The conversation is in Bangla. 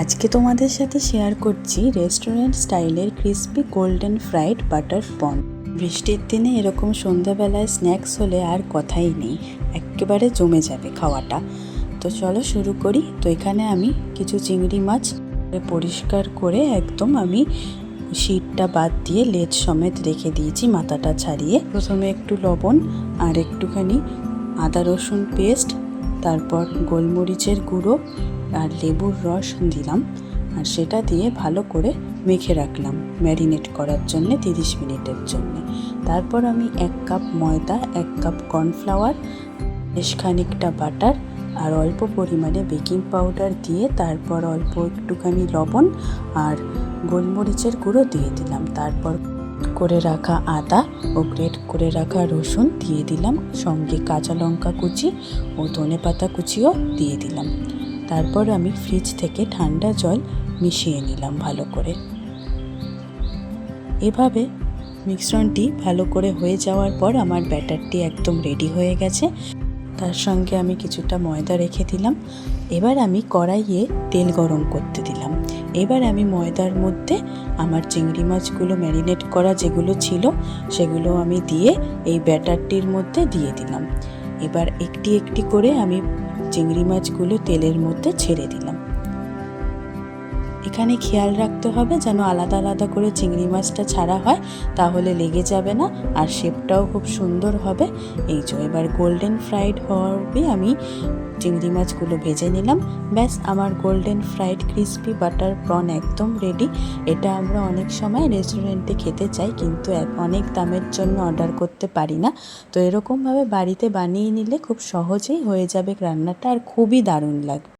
আজকে তোমাদের সাথে শেয়ার করছি রেস্টুরেন্ট স্টাইলের ক্রিস্পি গোল্ডেন ফ্রাইড বাটার পন বৃষ্টির দিনে এরকম সন্ধ্যাবেলায় স্ন্যাক্স হলে আর কথাই নেই, একেবারে জমে যাবে খাওয়াটা। তো চলো শুরু করি। তো এখানে আমি কিছু চিংড়ি মাছ পরিষ্কার করে একদম আমি শীতটা বাদ দিয়ে লেজ সমেত রেখে দিয়েছি মাথাটা ছাড়িয়ে। প্রথমে একটু লবণ আর একটুখানি আদা রসুন পেস্ট তারপর গোলমরিচের গুঁড়ো আর লেবুর রস দিলাম আর সেটা দিয়ে ভালো করে মেখে রাখলাম ম্যারিনেট করার জন্য তিরিশ মিনিটের জন্য। তারপর আমি এক কাপ ময়দা, এক কাপ কর্নফ্লাওয়ার, বেশ খানিকটা বাটার আর অল্প পরিমাণে বেকিং পাউডার দিয়ে তারপর অল্প একটুখানি লবণ আর গোলমরিচের গুঁড়ো দিয়ে দিলাম। তারপর করে রাখা আদা ও গ্রেট করে রাখা রসুন দিয়ে দিলাম। সঙ্গে কাঁচা লঙ্কা কুচি ও ধনে পাতা কুচিও দিয়ে দিলাম। তারপর আমি ফ্রিজ থেকে ঠান্ডা জল মিশিয়ে নিলাম ভালো করে। এভাবে মিশ্রণটি ভালো করে হয়ে যাওয়ার পর আমার ব্যাটারটি একদম রেডি হয়ে গেছে। তার সঙ্গে আমি কিছুটা ময়দা রেখে দিলাম। এবার আমি কড়াইয়ে তেল গরম করতে দিলাম। এবার আমি ময়দার মধ্যে আমার চিংড়ি মাছগুলো ম্যারিনেট করা যেগুলো ছিল, সেগুলো আমি দিয়ে এই ব্যাটারটির মধ্যে দিয়ে দিলাম। এবার একটি একটি করে আমি চিংড়ি মাছগুলো তেলের মধ্যে ছেড়ে দিলাম। এখানে খেয়াল রাখতে হবে যেন আলাদা আলাদা করে চিংড়ি মাছটা ছাড়া হয়, তাহলে লেগে যাবে না আর শেপটাও খুব সুন্দর হবে। এই যে, এবার গোল্ডেন ফ্রাইড হওয়ার অবধি আমি চিংড়ি মাছগুলো ভেজে নিলাম। ব্যাস, আমার golden fried crispy butter prawn একদম রেডি এটা আমরা অনেক সময় রেস্টুরেন্টে খেতে চাই, কিন্তু অনেক দামের জন্য অর্ডার করতে পারি না। তো এরকমভাবে বাড়িতে বানিয়ে নিলে খুব সহজেই হয়ে যাবে রান্নাটা আর খুবই দারুণ লাগবে।